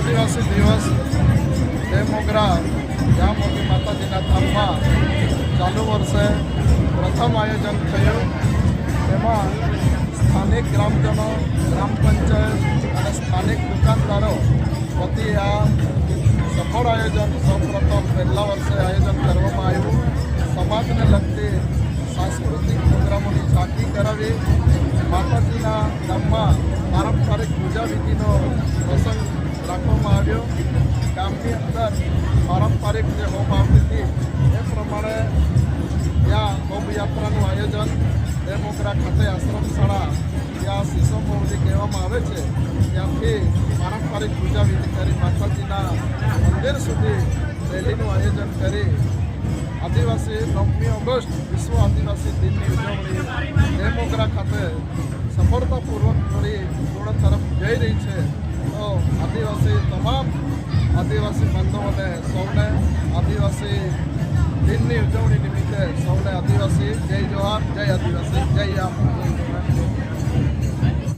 આદિવાસી દિવસ ડેમોગ્રા જ્યાં મોટી માતાજીના ધામમાં ચાલુ વર્ષે પ્રથમ આયોજન થયું. તેમાં સ્થાનિક ગ્રામજનો, ગ્રામ પંચાયત અને સ્થાનિક દુકાનદારો વતી આ સફળ આયોજન સૌપ્રથમ પહેલા વર્ષે આયોજન કરવામાં આવ્યું. સમાજને લગતી સાંસ્કૃતિક પ્રોગ્રામોની ઝાંકી કરાવી. માતાજીના ધામમાં પારંપરિક પૂજા વિધિનો ગામની અંદર પારંપરિક જે હોમ આવતી હતી એ પ્રમાણે ત્યાં હોમયાત્રાનું આયોજન દેવમોગરા ખાતે આશ્રમ શાળા ત્યાં શિશો મોવડી કહેવામાં આવે છે, ત્યાંથી પારંપરિક પૂજા વિધિ કરી માતાજીના મંદિર સુધી રેલીનું આયોજન કરી આદિવાસી નવમી ઓગસ્ટ વિશ્વ આદિવાસી દિનની ઉજવણી દેવમોગરા ખાતે સફળતાપૂર્વક પૂરી પૂર્ણ તરફ જઈ રહી છે. આદિવાસી બંધુઓને સૌને આદિવાસી દિનની ઉજવણી નિમિત્તે સૌને આદિવાસી જય જોહાર જય આદિવાસી જય આમ